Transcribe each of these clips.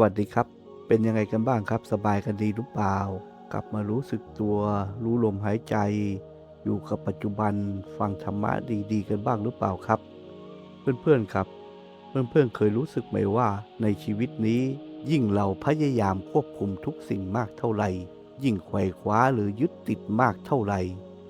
วัสดีครับ เป็นยังไงกันบ้างครับ สบายกันดีหรือเปล่า กลับมารู้สึกตัว รู้ลมหายใจ อยู่กับปัจจุบัน ฟังธรรมะดีๆ กันบ้างหรือเปล่าครับ เพื่อนๆครับ เพื่อนๆเคยรู้สึกไหมว่า ในชีวิตนี้ ยิ่งเราพยายามควบคุมทุกสิ่งมากเท่าไหร่ ยิ่งไขว่คว้าหรือยึดติดมากเท่าไหร่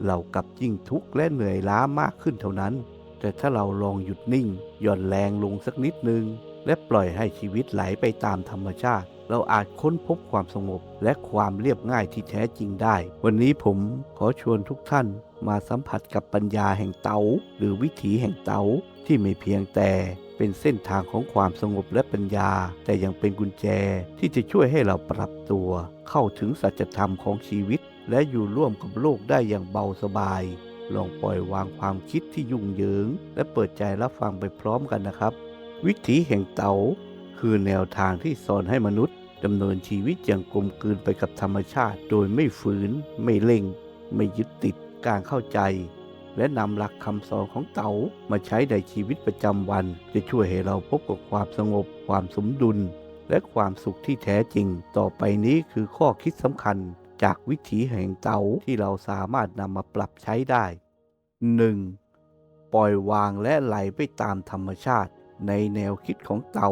เรากลับยิ่งทุกข์และเหนื่อยล้ามากขึ้นเท่านั้น แต่ถ้าเราลองหยุดนิ่ง หย่อนแรงลงสักนิดนึง และปล่อยให้ชีวิตไหลไปตามธรรมชาติ เราอาจค้นพบความสงบและความเรียบง่ายที่แท้จริงได้ วันนี้ผมขอชวนทุกท่านมาสัมผัสกับปัญญาแห่งเตาหรือวิถีแห่งเตาที่ไม่เพียงแต่เป็นเส้นทางของความสงบและปัญญา แต่ยังเป็นกุญแจที่จะช่วยให้เราปรับตัว เข้าถึงสัจธรรมของชีวิต และอยู่ร่วมกับโลกได้อย่างเบาสบาย ลองปล่อยวางความคิดที่ยุ่งเหยิง และเปิดใจรับฟังไปพร้อมกันนะครับ วิถีแห่งเต๋าคือแนวทางที่สอนให้มนุษย์ดำเนินชีวิตอย่างกลมกลืนไปกับธรรมชาติ โดยไม่ฝืน ไม่เร่ง ไม่ยึดติดการเข้าใจ และนำหลักคำสอนของเต๋ามาใช้ในชีวิตประจำวัน จะช่วยให้เราพบกับความสงบ ความสมดุล และความสุขที่แท้จริง ต่อไปนี้คือข้อคิดสำคัญ จากวิถีแห่งเต๋าที่เราสามารถนำมาปรับใช้ได้ 1. ปล่อยวางและไหลไปตามธรรมชาติ ในแนวคิดของเต๋า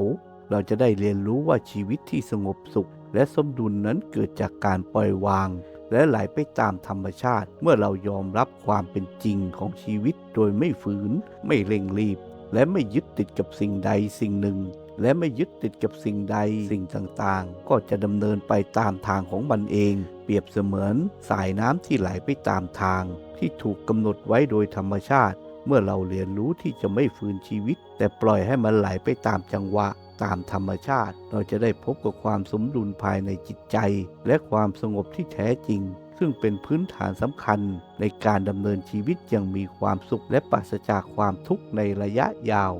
เราจะได้เรียนรู้ว่าชีวิตที่สงบสุข และสมดุลนั้นเกิดจากการปล่อยวาง และไหลไปตามธรรมชาติ เมื่อเรายอมรับความเป็นจริงของชีวิตโดยไม่ฝืน ไม่เร่งรีบ และไม่ยึดติดกับสิ่งใดสิ่งหนึ่ง และไม่ยึดติดกับสิ่งใดสิ่งต่างๆ ก็จะดำเนินไปตามทางของมันเอง เปรียบเสมือนสายน้ำที่ไหลไปตามทาง ที่ถูกกำหนดไว้โดยธรรมชาติ เมื่อเราเรียนรู้ที่จะไม่ฝืนชีวิต แต่ปล่อยให้มันไหลไปตามจังหวะตามธรรมชาติ เราจะได้พบกับความสมดุลภายในจิตใจ และความสงบที่แท้จริง ซึ่งเป็นพื้นฐานสำคัญในการดำเนินชีวิตอย่างมีความสุขและปราศจากความทุกข์ในระยะยาว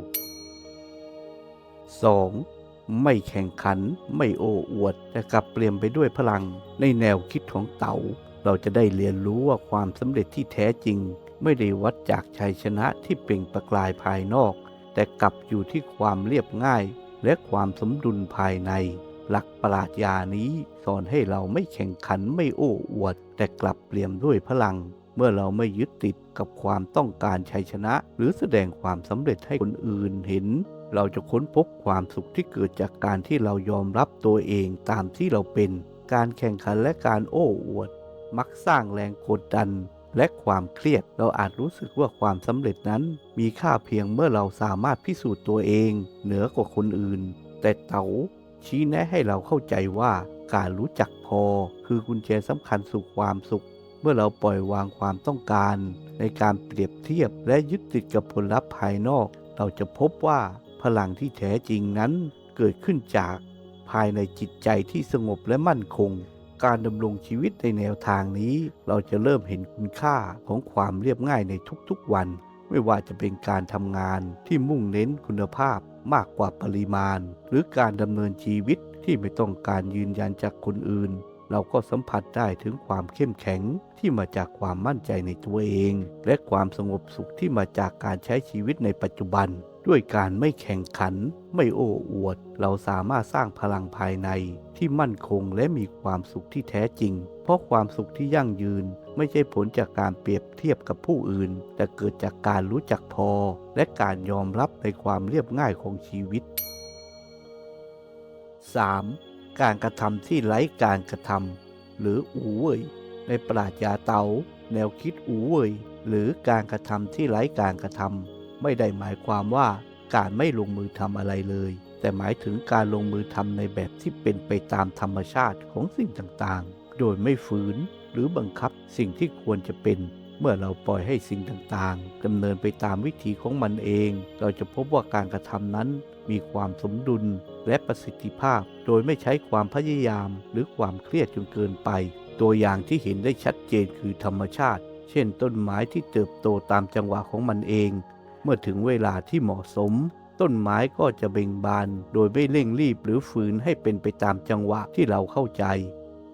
2. ไม่แข่งขัน ไม่โอ้อวด แต่กลับเปลี่ยนไปด้วยพลัง ในแนวคิดของเต๋า เราจะได้เรียนรู้ว่าความสำเร็จที่แท้จริง ไม่ได้วัดจากชัยชนะที่เปล่งประกายภายนอก แต่กลับอยู่ที่ความเรียบง่าย และความสมดุลภายใน หลักปราชญานี้สอนให้เราไม่แข่งขันไม่โอ้อวด แต่กลับเปลี่ยนด้วยพลัง เมื่อเราไม่ยึดติดกับความต้องการชัยชนะ หรือแสดงความสำเร็จให้คนอื่นเห็น เราจะค้นพบความสุขที่เกิดจากการที่เรายอมรับตัวเองตามที่เราเป็น การแข่งขันและการโอ้อวด มักสร้างแรงกดดัน และความเครียดเราอาจรู้สึกว่าความสำเร็จนั้นมีค่าเพียงเมื่อเราสามารถพิสูจน์ตัวเอง เหนือกว่าคนอื่น แต่เต๋าชี้แนะให้เราเข้าใจว่าการรู้จักพอ คือกุญแจสำคัญสู่ความสุข เมื่อเราปล่อยวางความต้องการ ในการเปรียบเทียบและยึดติดกับผลลัพธ์ภายนอก เราจะพบว่าพลังที่แท้จริงนั้นเกิดขึ้นจาก ภายในจิตใจที่สงบและมั่นคง การดำรงชีวิตในแนวทางนี้ เราจะเริ่มเห็นคุณค่าของความเรียบง่ายในทุกๆวัน ไม่ว่าจะเป็นการทำงานที่มุ่งเน้นคุณภาพมากกว่าปริมาณ หรือการดำเนินชีวิตที่ไม่ต้องการยืนยันจากคนอื่น เราก็สัมผัสได้ถึงความเข้มแข็งที่มาจากความมั่นใจในตัวเอง และความสงบสุขที่มาจากการใช้ชีวิตในปัจจุบัน ด้วยการไม่แข่งขัน ไม่โอ้อวด เราสามารถสร้างพลังภายในที่มั่นคงและมีความสุขที่แท้จริง เพราะความสุขที่ยั่งยืน ไม่ใช่ผลจากการเปรียบเทียบกับผู้อื่น แต่เกิดจากการรู้จักพอ และการยอมรับในความเรียบง่ายของชีวิต 3. การกระทำที่ไร้การกระทำหรืออูเว่ยในปราชญาเตาแนวคิดอูเว่ยหรือการกระทำที่ไร้การกระทำ ไม่ได้หมายความว่าการไม่ลงมือทำอะไรเลย แต่หมายถึงการลงมือทำในแบบที่เป็นไปตามธรรมชาติของสิ่งต่างๆ โดยไม่ฝืนหรือบังคับสิ่งที่ควรจะเป็น เมื่อเราปล่อยให้สิ่งต่างๆดำเนินไปตามวิถีของมันเอง เราจะพบว่าการกระทำนั้นมีความสมดุลและประสิทธิภาพ โดยไม่ใช้ความพยายามหรือความเครียดจนเกินไป ตัวอย่างที่เห็นได้ชัดเจนคือธรรมชาติ เช่นต้นไม้ที่เติบโตตามจังหวะของมันเอง เมื่อถึงเวลาที่เหมาะสม ต้นไม้ก็จะเบ่งบาน โดยไม่เร่งรีบหรือฝืนให้เป็นไปตามจังหวะที่เราเข้าใจ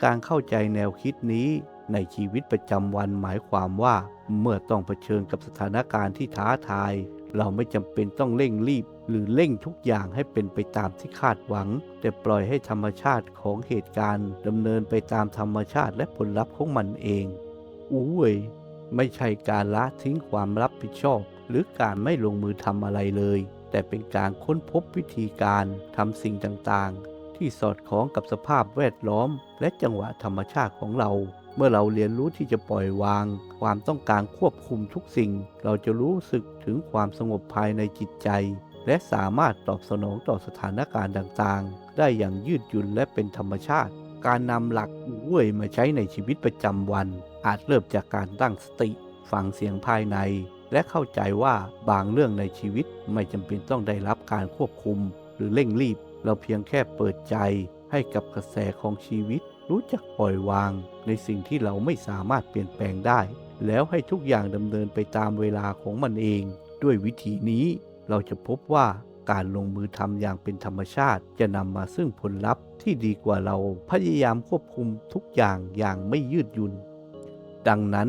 การเข้าใจแนวคิดนี้ในชีวิตประจำวันหมายความว่า เมื่อต้องเผชิญกับสถานการณ์ที่ท้าทาย เราไม่จำเป็นต้องเร่งรีบ หรือเร่งทุกอย่างให้เป็นไปตามที่คาดหวัง แต่ปล่อยให้ธรรมชาติของเหตุการณ์ดำเนินไปตามธรรมชาติและผลลัพธ์ของมันเอง อู้เว้ยไม่ใช่การละทิ้งความรับผิดชอบ หรือการไม่ลงมือทำอะไรเลย แต่เป็นการค้นพบวิธีการทำสิ่งต่างๆ ที่สอดคล้องกับสภาพแวดล้อม และจังหวะธรรมชาติของเรา เมื่อเราเรียนรู้ที่จะปล่อยวาง ความต้องการควบคุมทุกสิ่ง เราจะรู้สึกถึงความสงบภายในจิตใจ และสามารถตอบสนองต่อสถานการณ์ต่างๆ ได้อย่างยืดหยุ่นและเป็นธรรมชาติ การนำหลักอู้เว่ยมาใช้ในชีวิตประจำวัน อาจเริ่มจากการตั้งสติ ฟังเสียงภายใน และเข้าใจว่าบางเรื่องในชีวิตไม่จำเป็นต้องได้รับการควบคุม หรือเร่งรีบ เราเพียงแค่เปิดใจให้กับกระแสของชีวิต รู้จักปล่อยวาง ในสิ่งที่เราไม่สามารถเปลี่ยนแปลงได้ แล้วให้ทุกอย่างดำเนินไปตามเวลาของมันเอง ด้วยวิธีนี้ เราจะพบว่าการลงมือทำอย่างเป็นธรรมชาติ จะนำมาซึ่งผลลัพธ์ที่ดีกว่าเราพยายามควบคุมทุกอย่างอย่างไม่ยืดหยุ่น ดังนั้น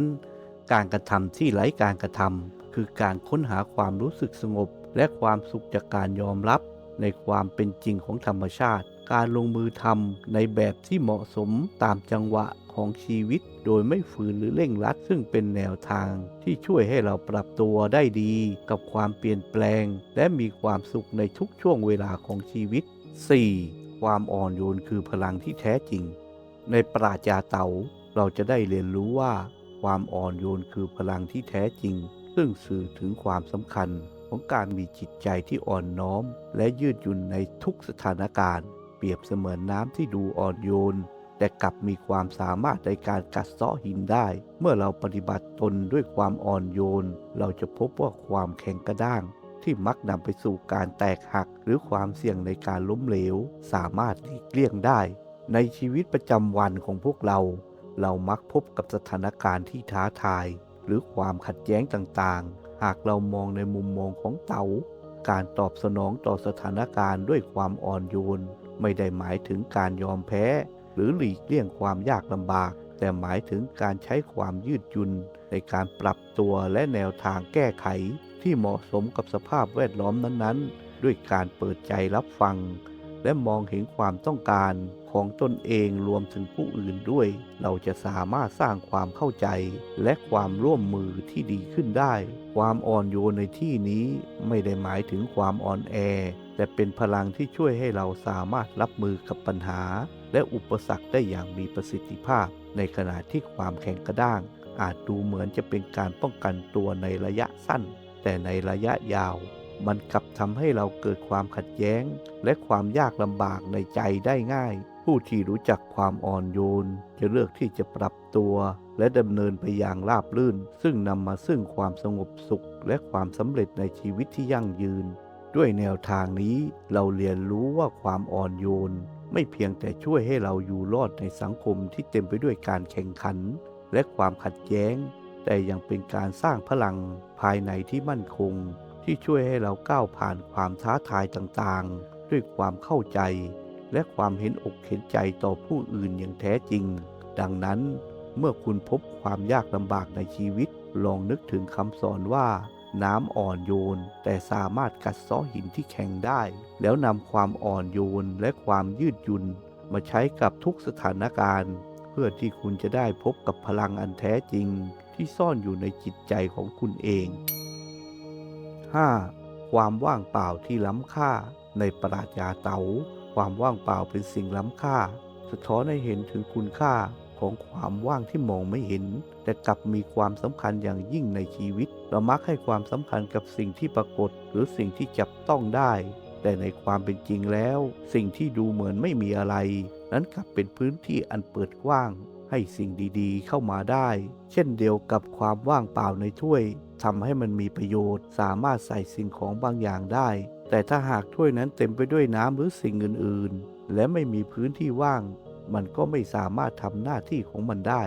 การกระทำที่ไร้การกระทำคือการค้นหาความรู้สึกสงบ และความสุขจากการยอมรับ ในความเป็นจริงของธรรมชาติ การลงมือทำในแบบที่เหมาะสมตามจังหวะของชีวิต โดยไม่ฝืนหรือเร่งรัด ซึ่งเป็นแนวทางที่ช่วยให้เราปรับตัวได้ดี กับความเปลี่ยนแปลง และมีความสุขในทุกช่วงเวลาของชีวิต 4. ความอ่อนโยนคือพลังที่แท้จริง ในปราชาเต๋าเราจะได้เรียนรู้ว่า ความอ่อนโยนคือพลังที่แท้จริง ซึ่งสื่อถึงความสำคัญของการมีจิตใจที่อ่อนน้อม และยืดหยุ่นในทุกสถานการณ์ เปรียบเสมือนน้ำที่ดูอ่อนโยน แต่กลับมีความสามารถในการกัดเซาะหินได้ เมื่อเราปฏิบัติตนด้วยความอ่อนโยน เราจะพบว่าความแข็งกระด้างที่มักนำไปสู่การแตกหัก หรือความเสี่ยงในการล้มเหลว สามารถหลีกเลี่ยงได้ ในชีวิตประจำวันของพวกเรา เรามักพบกับสถานการณ์ที่ท้าทาย หรือความขัดแย้งต่างๆ หากเรามองในมุมมองของเต๋า การตอบสนองต่อสถานการณ์ด้วยความอ่อนโยน ไม่ได้หมายถึงการยอมแพ้ หรือหลีกเลี่ยงความยากลำบาก แต่หมายถึงการใช้ความยืดหยุ่นในการปรับตัวและแนวทางแก้ไข ที่เหมาะสมกับสภาพแวดล้อมนั้นๆ ด้วยการเปิดใจรับฟัง และมองเห็นความต้องการของตนเองรวมถึงผู้อื่นด้วย เราจะสามารถสร้างความเข้าใจ และความร่วมมือที่ดีขึ้นได้ ความอ่อนโยนในที่นี้ไม่ได้หมายถึงความอ่อนแอ แต่เป็นพลังที่ช่วยให้เราสามารถรับมือกับปัญหา และอุปสรรคได้อย่างมีประสิทธิภาพ ในขณะที่ความแข็งกระด้าง อาจดูเหมือนจะเป็นการป้องกันตัวในระยะสั้น แต่ในระยะยาว มันกลับทำให้เราเกิดความขัดแย้ง และความยากลำบากในใจได้ง่าย ผู้ที่รู้จักความอ่อนโยน จะเลือกที่จะปรับตัว และดำเนินไปอย่างราบรื่น ซึ่งนำมาซึ่งความสงบสุข และความสำเร็จในชีวิตที่ยั่งยืน ด้วยแนวทางนี้เราเรียนรู้ว่าความอ่อนโยน ไม่เพียงแต่ช่วยให้เราอยู่รอดในสังคมที่เต็มไปด้วยการแข่งขัน และความขัดแย้ง แต่ยังเป็นการสร้างพลังภายในที่มั่นคง ที่ช่วยให้เราก้าวผ่านความท้าทายต่างๆ ด้วยความเข้าใจ และความเห็นอกเห็นใจต่อผู้อื่นอย่างแท้จริง ดังนั้นเมื่อคุณพบความยากลำบากในชีวิต ลองนึกถึงคำสอนว่า น้ำอ่อนโยน แต่สามารถกัดซาะหินที่แข็งได้ แล้วนำความอ่อนโยนและความยืดหยุ่นมาใช้กับทุกสถานการณ์ เพื่อที่คุณจะได้พบกับพลังอันแท้จริง ที่ซ่อนอยู่ในจิตใจของคุณเอง 5. ความว่างเปล่าที่ล้ำค่า ในปราชญาเต๋าความว่างเปล่าเป็นสิ่งล้ำค่า สะท้อนให้เห็นถึงคุณค่าของความว่างที่มองไม่เห็น แต่กลับมีความสำคัญอย่างยิ่งในชีวิต เรามักให้ความสำคัญกับสิ่งที่ปรากฏ หรือสิ่งที่จับต้องได้ แต่ในความเป็นจริงแล้ว สิ่งที่ดูเหมือนไม่มีอะไร นั้นกลับเป็นพื้นที่อันเปิดกว้าง ให้สิ่งดีๆ เข้ามาได้ เช่นเดียวกับความว่างเปล่าในถ้วยทำให้มันมีประโยชน์ สามารถใส่สิ่งของบางอย่างได้ แต่ถ้าหากถ้วยนั้นเต็มไปด้วยน้ำหรือสิ่งอื่นๆ และไม่มีพื้นที่ว่าง มันก็ไม่สามารถทำหน้าที่ของมันได้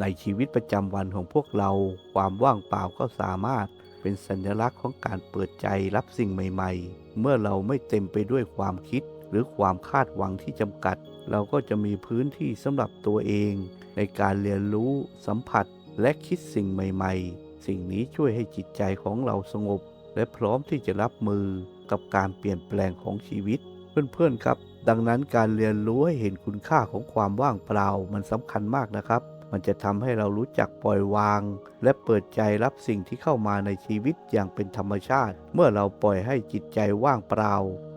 ในชีวิตประจำวันของพวกเรา ความว่างเปล่าก็สามารถเป็นสัญลักษณ์ของการเปิดใจรับสิ่งใหม่ ๆ เมื่อเราไม่เต็มไปด้วยความคิด หรือความคาดหวังที่จำกัด เราก็จะมีพื้นที่สำหรับตัวเอง ในการเรียนรู้สัมผัสและคิดสิ่งใหม่ๆ สิ่งนี้ช่วยให้จิตใจของเราสงบ และพร้อมที่จะรับมือกับการเปลี่ยนแปลงของชีวิต เพื่อนๆครับ ดังนั้นการเรียนรู้ให้เห็นคุณค่าของความว่างเปล่ามันสำคัญมากนะครับ มันจะทำให้เรารู้จักปล่อยวาง และเปิดใจรับสิ่งที่เข้ามาในชีวิตอย่างเป็นธรรมชาติ เมื่อเราปล่อยให้จิตใจว่างเปล่า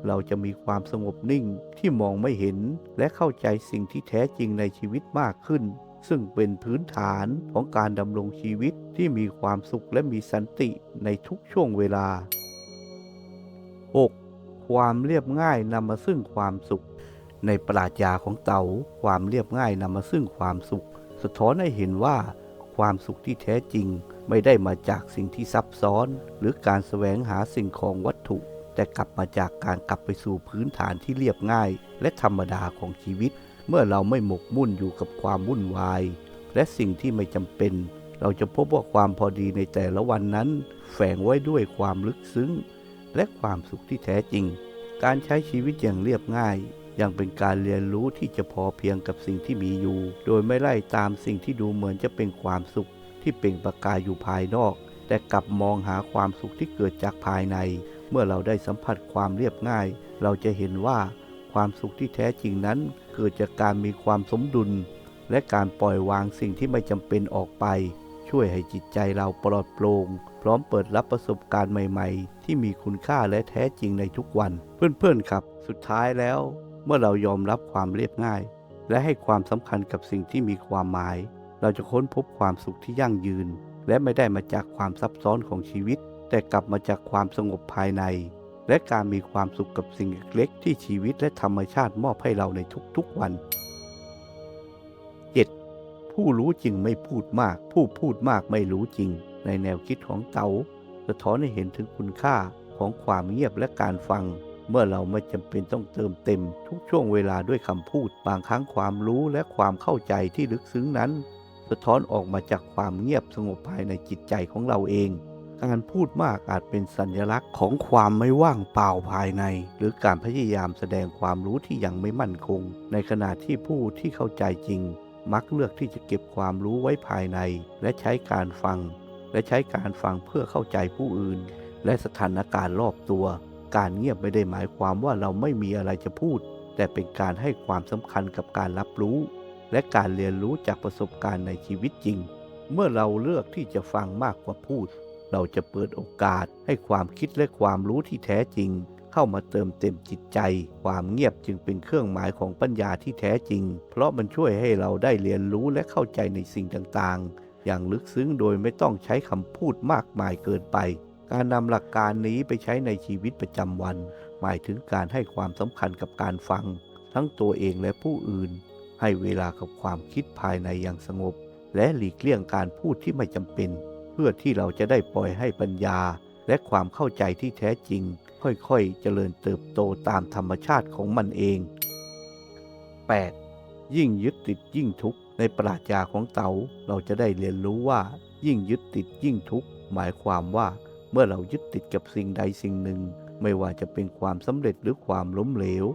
เราจะมีความสงบนิ่งที่มองไม่เห็น และเข้าใจสิ่งที่แท้จริงในชีวิตมากขึ้น ซึ่งเป็นพื้นฐานของการดำรงชีวิตที่มีความสุขและมีสันติในทุกช่วงเวลา 6. ความเรียบง่ายนำมาซึ่งความสุข ในปราชญาของเต๋าความเรียบง่ายนำมาซึ่งความสุข สะท้อนให้เห็นว่าความสุขที่แท้จริงไม่ได้มาจากสิ่งที่ซับซ้อน หรือการแสวงหาสิ่งของวัตถุ แต่กลับมาจากการกลับไปสู่พื้นฐานที่เรียบง่าย และธรรมดาของชีวิต เมื่อเราไม่หมกมุ่นอยู่กับความวุ่นวาย และสิ่งที่ไม่จำเป็น เราจะพบว่าความพอดีในแต่ละวันนั้น แฝงไว้ด้วยความลึกซึ้ง และความสุขที่แท้จริง การใช้ชีวิตอย่างเรียบง่าย ยังเป็นการเรียนรู้ที่จะพอเพียงกับสิ่งที่มีอยู่ โดยไม่ไล่ตามสิ่งที่ดูเหมือนจะเป็นความสุข ที่เปล่งประกายอยู่ภายนอก แต่กลับมองหาความสุขที่เกิดจากภายใน เมื่อเราได้สัมผัสความเรียบง่าย เราจะเห็นว่าความสุขที่แท้จริงนั้น เกิดจากการมีความสมดุล และการปล่อยวางสิ่งที่ไม่จำเป็นออกไป ช่วยให้จิตใจเราปลอดโปร่งพร้อมเปิดรับประสบการณ์ใหม่ ๆ ที่มีคุณค่าและแท้จริงในทุกวัน เพื่อนๆครับ สุดท้ายแล้ว เมื่อเรายอมรับความเรียบง่าย และให้ความสำคัญกับสิ่งที่มีความหมาย เราจะค้นพบความสุขที่ยั่งยืน และไม่ได้มาจากความซับซ้อนของชีวิต แต่กลับมาจากความสงบภายใน และการมีความสุขกับสิ่งเล็กๆที่ชีวิตและธรรมชาติมอบให้เราในทุกๆวัน 7. ผู้รู้จริงไม่พูดมาก ผู้พูดมากไม่รู้จริง ในแนวคิดของเต๋าสะท้อนให้เห็นถึงคุณค่าของความเงียบและการฟัง เมื่อเราไม่จำเป็นต้องเติมเต็มทุกช่วงเวลาด้วยคำพูด บางครั้งความรู้และความเข้าใจที่ลึกซึ้งนั้น สะท้อนออกมาจากความเงียบสงบภายในจิตใจของเราเอง การพูดมากอาจเป็นสัญลักษณ์ของความไม่ว่างเปล่าภายใน หรือการพยายามแสดงความรู้ที่ยังไม่มั่นคง ในขณะที่ผู้ที่เข้าใจจริง มักเลือกที่จะเก็บความรู้ไว้ภายใน และใช้การฟัง และใช้การฟังเพื่อเข้าใจผู้อื่น และสถานการณ์รอบตัว การเงียบไม่ได้หมายความว่าเราไม่มีอะไรจะพูด แต่เป็นการให้ความสำคัญกับการรับรู้ และการเรียนรู้จากประสบการณ์ในชีวิตจริง เมื่อเราเลือกที่จะฟังมากกว่าพูด เราจะเปิดโอกาสให้ความคิดและความรู้ที่แท้จริง เข้ามาเติมเต็มจิตใจ ความเงียบจึงเป็นเครื่องหมายของปัญญาที่แท้จริง เพราะมันช่วยให้เราได้เรียนรู้และเข้าใจในสิ่งต่างๆ อย่างลึกซึ้งโดยไม่ต้องใช้คำพูดมากมายเกินไป การนำหลักการนี้ไปใช้ในชีวิตประจำวัน หมายถึงการให้ความสำคัญกับการฟัง ทั้งตัวเองและผู้อื่น ให้เวลากับความคิดภายในอย่างสงบ และหลีกเลี่ยงการพูดที่ไม่จำเป็น เพื่อที่เราจะได้ปล่อยให้ปัญญา และความเข้าใจที่แท้จริง ค่อยๆ เจริญเติบโตตามธรรมชาติของมันเอง 8. ยิ่งยึดติดยิ่งทุกข์ในปราชญาของเต๋าเราจะได้เรียนรู้ว่า ยิ่งยึดติดยิ่งทุกข์หมายความว่า เมื่อเรายึดติดกับสิ่งใดสิ่งหนึ่ง ไม่ว่าจะเป็นความสำเร็จหรือความล้มเหลว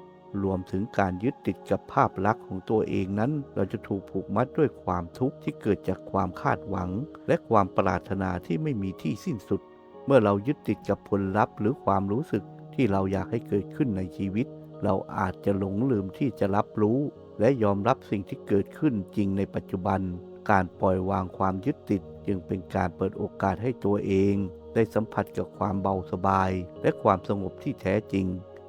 รวมถึงการยึดติดกับภาพลักษณ์ของตัวเองนั้น เราจะถูกผูกมัดด้วยความทุกข์ที่เกิดจากความคาดหวัง และความปรารถนาที่ไม่มีที่สิ้นสุด เมื่อเรายึดติดกับผลลัพธ์หรือความรู้สึกที่เราอยากให้เกิดขึ้นในชีวิต เราอาจจะหลงลืมที่จะรับรู้ และยอมรับสิ่งที่เกิดขึ้นจริงในปัจจุบัน การปล่อยวางความยึดติดจึงเป็นการเปิดโอกาสให้ตัวเอง ได้สัมผัสกับความเบาสบาย และความสงบที่แท้จริง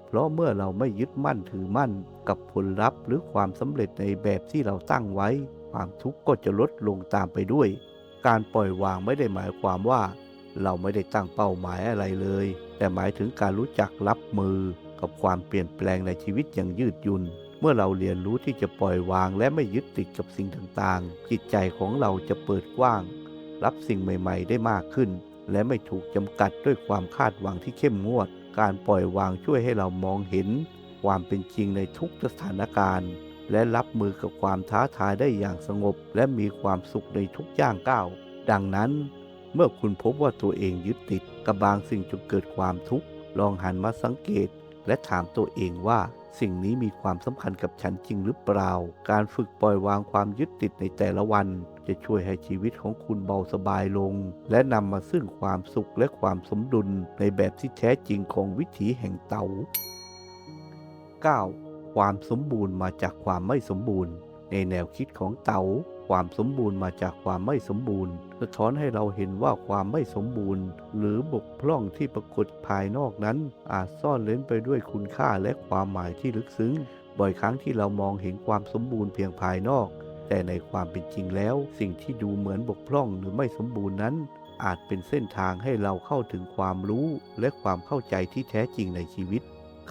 เพราะเมื่อเราไม่ยึดมั่นถือมั่นกับผลลัพธ์หรือความสำเร็จในแบบที่เราตั้งไว้ ความทุกข์ก็จะลดลงตามไปด้วย การปล่อยวางไม่ได้หมายความว่า เราไม่ได้ตั้งเป้าหมายอะไรเลย แต่หมายถึงการรู้จักรับมือกับความเปลี่ยนแปลงในชีวิตอย่างยืดหยุ่นเมื่อเราเรียนรู้ที่จะปล่อยวางและไม่ยึดติดกับสิ่งต่างๆ จิตใจของเราจะเปิดกว้าง รับสิ่งใหม่ ๆ ได้มากขึ้น และไม่ถูกจำกัดด้วยความคาดหวังที่เข้มงวด การปล่อยวางช่วยให้เรามองเห็น ความเป็นจริงในทุกสถานการณ์ และรับมือกับความท้าทายได้อย่างสงบ และมีความสุขในทุกย่างก้าว ดังนั้น เมื่อคุณพบว่าตัวเองยึดติดกับบางสิ่งจนเกิดความทุกข์ ลองหันมาสังเกต และถามตัวเองว่าสิ่งนี้มีความสำคัญกับฉันจริงหรือเปล่า การฝึกปล่อยวางความยึดติดในแต่ละวัน จะช่วยให้ชีวิตของคุณเบาสบายลง และนำมาซึ่งความสุขและความสมดุลในแบบที่แท้จริงของวิถีแห่งเตา 9. ความสมบูรณ์มาจากความไม่สมบูรณ์ ในแนวคิดของเตาความสมบูรณ์มาจากความไม่สมบูรณ์สะท้อนให้เราเห็นว่าความไม่สมบูรณ์ หรือบกพร่องที่ปรากฏภายนอกนั้น อาจซ่อนเล้นไปด้วยคุณค่าและความหมายที่ลึกซึ้ง บ่อยครั้งที่เรามองเห็นความสมบูรณ์เพียงภายนอก แต่ในความเป็นจริงแล้ว สิ่งที่ดูเหมือนบกพร่องหรือไม่สมบูรณ์นั้น อาจเป็นเส้นทางให้เราเข้าถึงความรู้และความเข้าใจที่แท้จริงในชีวิต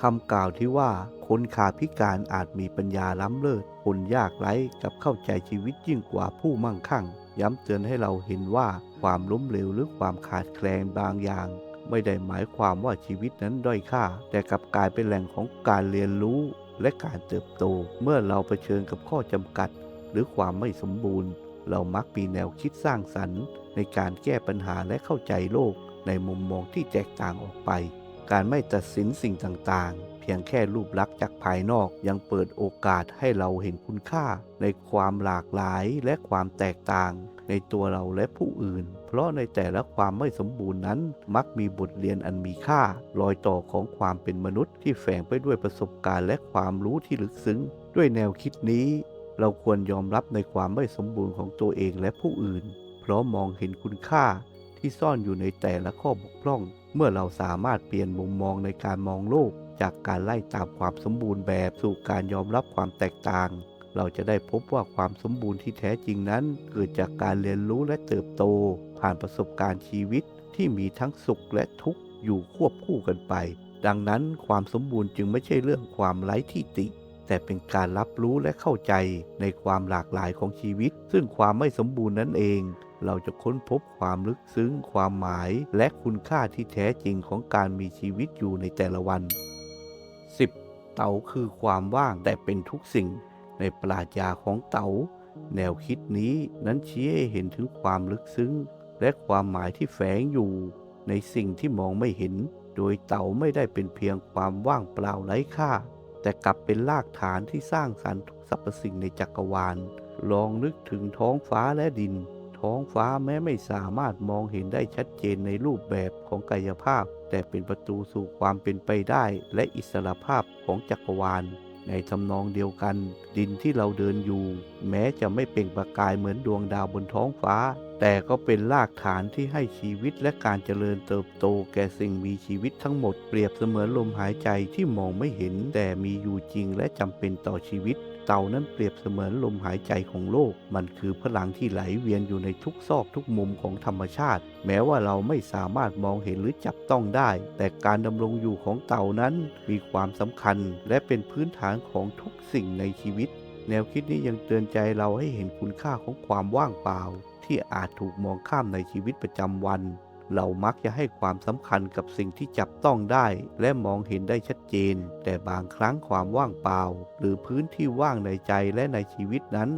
คำกล่าวที่ว่าคนขาพิการอาจมีปัญญาล้ำเลิศ คนยากไร้กับเข้าใจชีวิตยิ่งกว่าผู้มั่งคั่ง ย้ำเตือนให้เราเห็นว่าความล้มเหลวหรือความขาดแคลนบางอย่าง ไม่ได้หมายความว่าชีวิตนั้นด้อยค่า แต่กลับกลายเป็นแหล่งของการเรียนรู้และการเติบโต เมื่อเราเผชิญกับข้อจำกัด หรือความไม่สมบูรณ์ เรามักมีแนวคิดสร้างสรรค์ ในการแก้ปัญหาและเข้าใจโลกในมุมมองที่แตกต่างออกไป การไม่ตัดสินสิ่งต่างๆ เพียงแค่รูปลักษณ์จากภายนอกยังเปิดโอกาสให้เราเห็นคุณค่า ในความหลากหลายและความแตกต่าง ในตัวเราและผู้อื่น เพราะในแต่ละความไม่สมบูรณ์นั้น มักมีบทเรียนอันมีค่า รอยต่อของความเป็นมนุษย์ที่แฝงไปด้วยประสบการณ์และความรู้ที่ลึกซึ้ง ด้วยแนวคิดนี้ เราควรยอมรับในความไม่สมบูรณ์ของตัวเองและผู้อื่น เพราะมองเห็นคุณค่าที่ซ่อนอยู่ในแต่ละข้อบกพร่อง เมื่อเราสามารถเปลี่ยนมุมมองในการมองโลก จากการไล่ตามความสมบูรณ์แบบสู่การยอมรับความแตกต่าง เราจะได้พบว่าความสมบูรณ์ที่แท้จริงนั้น เกิดจากการเรียนรู้และเติบโต ผ่านประสบการณ์ชีวิตที่มีทั้งสุขและทุกข์อยู่ควบคู่กันไป ดังนั้นความสมบูรณ์จึงไม่ใช่เรื่องความไร้ที่ติ แต่เป็นการรับรู้และเข้าใจในความหลากหลายของชีวิต ซึ่งความไม่สมบูรณ์นั้นเอง เราจะค้นพบความลึกซึ้ง ความหมาย และคุณค่าที่แท้จริงของการมีชีวิตอยู่ในแต่ละวัน 10. เต๋าคือความว่างแต่เป็นทุกสิ่ง ในปราชญาของเต๋าแนวคิดนี้นั้นชี้ให้เห็นถึงความลึกซึ้ง และความหมายที่แฝงอยู่ ในสิ่งที่มองไม่เห็น โดยเต๋าไม่ได้เป็นเพียงความว่างเปล่าไร้ค่า แต่กลับเป็นรากฐานที่สร้างสรรค์ทุกสรรพสิ่งในจักรวาล ลองนึกถึงท้องฟ้าและดิน ท้องฟ้าแม้ไม่สามารถมองเห็นได้ชัดเจนในรูปแบบของกายภาพ แต่เป็นประตูสู่ความเป็นไปได้และอิสรภาพของจักรวาล ในทำนองเดียวกัน ดินที่เราเดินอยู่ แม้จะไม่เปล่งประกายเหมือนดวงดาวบนท้องฟ้า แต่ก็เป็นรากฐานที่ให้ชีวิตและการเจริญเติบโตแก่สิ่งมีชีวิตทั้งหมดเปรียบเสมือนลมหายใจที่มองไม่เห็น แต่มีอยู่จริงและจำเป็นต่อชีวิต เต่านั้นเปรียบเสมือนลมหายใจของโลก มันคือพลังที่ไหลเวียนอยู่ในทุกซอกทุกมุมของธรรมชาติ แม้ว่าเราไม่สามารถมองเห็นหรือจับต้องได้ แต่การดำรงอยู่ของเต่านั้นมีความสำคัญและเป็นพื้นฐานของทุกสิ่งในชีวิต แนวคิดนี้ยังเตือนใจเราให้เห็นคุณค่าของความว่างเปล่า ที่อาจถูกมองข้ามในชีวิตประจำวัน เรามักจะให้ความสำคัญกับสิ่งที่จับต้องได้ และมองเห็นได้ชัดเจน แต่บางครั้งความว่างเปล่า หรือพื้นที่ว่างในใจและในชีวิตนั้น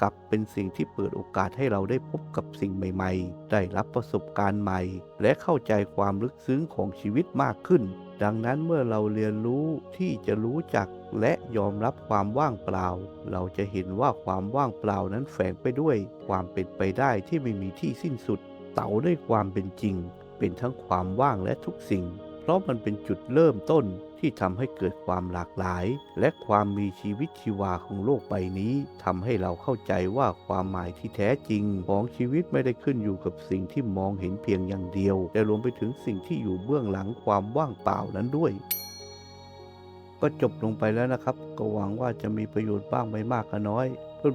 กลับเป็นสิ่งที่เปิดโอกาสให้เราได้พบกับสิ่งใหม่ๆ ได้รับประสบการณ์ใหม่ และเข้าใจความลึกซึ้งของชีวิตมากขึ้น ดังนั้นเมื่อเราเรียนรู้ที่จะรู้จัก และยอมรับความว่างเปล่า เราจะเห็นว่าความว่างเปล่านั้นแฝงไปด้วย ความเป็นไปได้ที่ไม่มีที่สิ้นสุด เต่าด้วยความเป็นจริง เป็นทั้งความว่างและทุกสิ่ง เพราะมันเป็นจุดเริ่มต้นที่ทำให้เกิดความหลากหลาย และความมีชีวิตชีวาของโลกใบนี้ทำให้เราเข้าใจว่าความหมายที่แท้จริง ของชีวิตไม่ได้ขึ้นอยู่กับสิ่งที่มองเห็นเพียงอย่างเดียว แต่รวมไปถึงสิ่งที่อยู่เบื้องหลังความว่างเปล่านั้นด้วย ก็จบลงไปแล้วนะครับ ก็หวังว่าจะมีประโยชน์บ้างไม่มากก็น้อย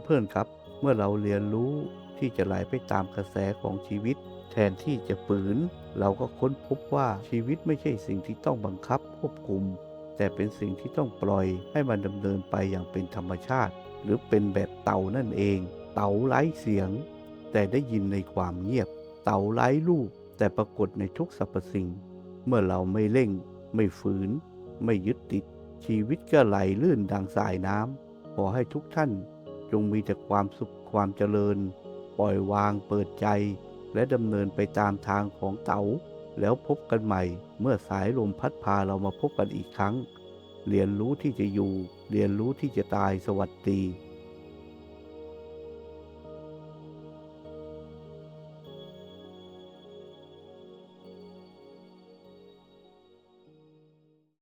เพื่อนๆครับ เมื่อเราเรียนรู้ที่จะไหลไปตามกระแสของชีวิต แทนที่จะฝืน เราก็ค้นพบว่าชีวิตไม่ใช่สิ่งที่ต้องบังคับควบคุม แต่เป็นสิ่งที่ต้องปล่อยให้มันดำเนินไปอย่างเป็นธรรมชาติ หรือเป็นแบบเต่านั่นเอง เต่าไร้เสียง แต่ได้ยินในความเงียบ เต่าไร้รูป แต่ปรากฏในทุกสรรพสิ่ง เมื่อเราไม่เร่ง ไม่ฝืน ไม่ยึดติด ชีวิตก็ไหลลื่นดังสายน้ำขอให้ทุกท่านจงมีแต่ความสุขความเจริญ ปล่อยวางเปิดใจ และดำเนินไปตามทางของเต๋า แล้วพบกันใหม่ เมื่อสายลมพัดพาเรามาพบกันอีกครั้ง เรียนรู้ที่จะอยู่ เรียนรู้ที่จะตายสวัสดี